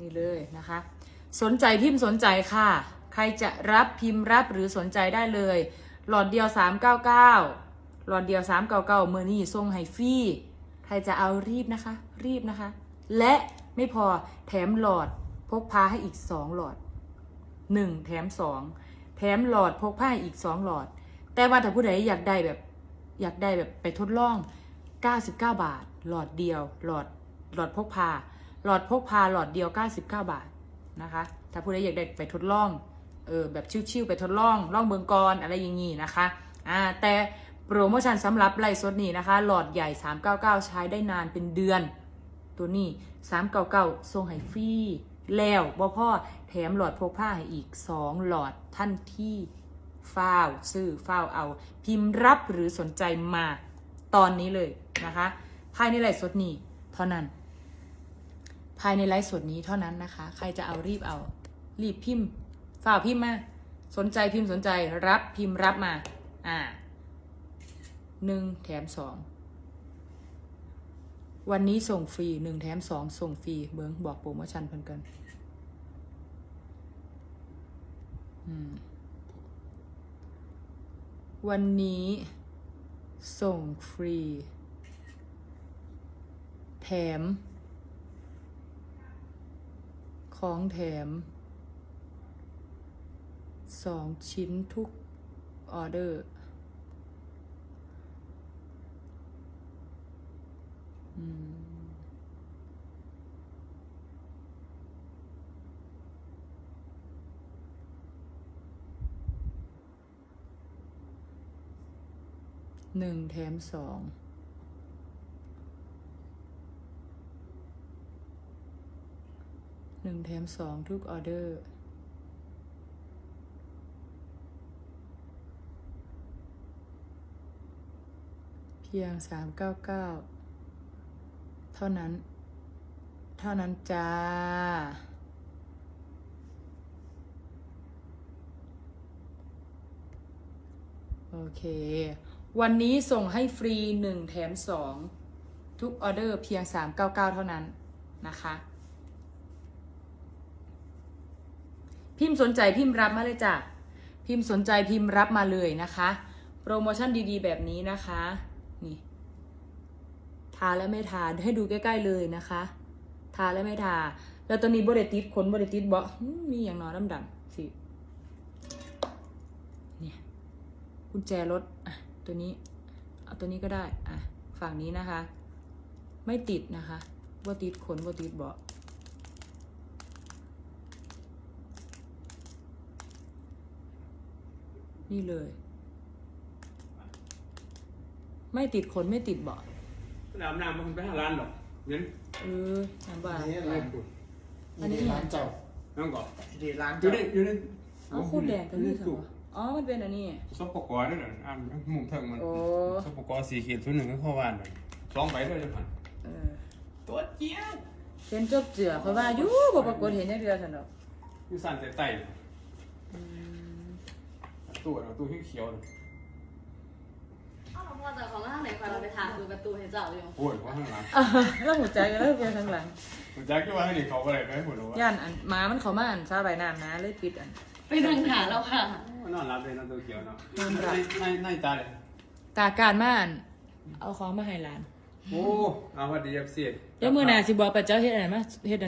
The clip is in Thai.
นี่เลยนะคะ สนใจพิมพ์สนใจค่ะ ใครจะรับพิมพ์รับหรือสนใจได้เลย หลอดเดียว 399 หลอดเดียว 399เมื่อนี้ส่งให้ฟรีใครจะเอารีบนะคะ รีบนะคะ และไม่พอแถมหลอดพกพาให้อีก 2 หลอด 1 แถม 2 แถมหลอดพกพาให้อีก 2 หลอด แต่ว่าถ้าผู้ใดอยากได้แบบอยากได้แบบไปทดลอง 99 บาท หลอดเดียว หลอดหลอดพกพา หลอดพกพาหลอดเดียว 99 บาทนะคะ ถ้าผู้ใดอยากได้ไปทดลองเออแบบชิวๆไปทดลองลองเบิงกรอะไรอย่างงี้นะคะอ่าแต่โปรโมชั่นสำหรับไลฟ์สดนี้นะคะ หลอดใหญ่ 399 ใช้ได้นานเป็นเดือน ตัวนี้ 399ส่งให้ฟรีแล้วบ่พ่อแถมหลอดพกผ้าให้อีก 2 หลอดท่านที่ฟ้าวซื้อฟ้าวเอา พิมพ์รับหรือสนใจมาตอนนี้เลยนะคะ ภายในไลฟ์สดนี้เท่านั้น ภายในไลฟ์สดนี้เท่านั้นนะคะ ใครจะเอารีบเอา รีบพิมพ์ฝ่ากพิมพ์มา สนใจพิมพ์สนใจรับพิมพ์รับมา อ่าหนึ่งแถมสองวันนี้ส่งฟรีหนึ่งแถมสองส่งฟรีเบิ้งบอกโปรโมชั่นเพิ่นกันวันนี้ส่งฟรี แถม ของแถมสองชิ้นทุกออเดอร์หนึ่งแถมสอง หนึ่งแถมสองทุกออเดอร์ เพียงสามเก้าเก้าเท่านั้น เท่านั้นจ้า โอเค วันนี้ส่งให้ฟรีหนึ่งแถมสองทุกออเดอร์เพียงสามเก้าเก้าเท่านั้นนะคะ พิมพ์สนใจพิมพ์รับมาเลยจ้ะพิมพ์สนใจพิมพ์รับมาเลยนะคะ โปรโมชั่นดีๆ แบบนี้นะคะนี่ทาและไม่ทาให้ดูใกล้ ๆเลยนะคะ ทาและไม่ทา แล้วตัวนี้บริติดขนบริติดบอืมมีอย่างน้อยดำๆสิเนี่ยกุญแจรถอะตัวนี้เอาตัวนี้ก็ได้อะฝั่งนี้นะคะ ไม่ติดนะคะบ่ติดขนบ่ติดเบาะ นี่เลย ไม่ติดขนไม่ติดเบาะน้ำน้ำมันไปหาร้านหรอกเงินเออน้ำบาอันนี้ไม่ร้านพูดอันนี้ร้านเจ้าน้องก็ดีร้านอยู่เจ้าในอยู่ในเอาคูดแดงกันนี่ค่ะอ๋อ มันเป็นอันนี้ซบปกรนั่นน่ะอ่ามุมเทิงมันโอ้ซบปกรสี่ขีดศูนย์หนึ่งก็เข้าวานเลยสองใบด้วยจังหันเออตัวเจี๊ยบเห็นจบเจือเขาว่าอยู่บ่ปรากฏเห็นอย่างเดียวสันดอกอยู่สั่นแต่ไต่ ตัวเราตัวเขียวๆเลยอ้าวพอจากของข้างไหนคอยเราไปถามดูประตูให้เจ้าอยู่ปวดว่าข้างหลังอะแล้วหัวใจกันแล้วเป็นข้างหลังผมจักที่ว่าให้เด็กเขาอะไรไปให้ปวดหัวย่านอันหมามันเขามาอันซาใบน้ำนะเลยปิดอันไปนั่งหาแล้วค่ะนอนรับเลยนอนตัวเขียวเนาะนอนรับในในตาเลยกาการมาอันเอาของมาให้หลานโอ้เอาว่าดีเอฟซีเดี๋ยวมื้อหน้าสิบอกไปเจ้าเฮ็ดอันนั้นมาเฮ็ด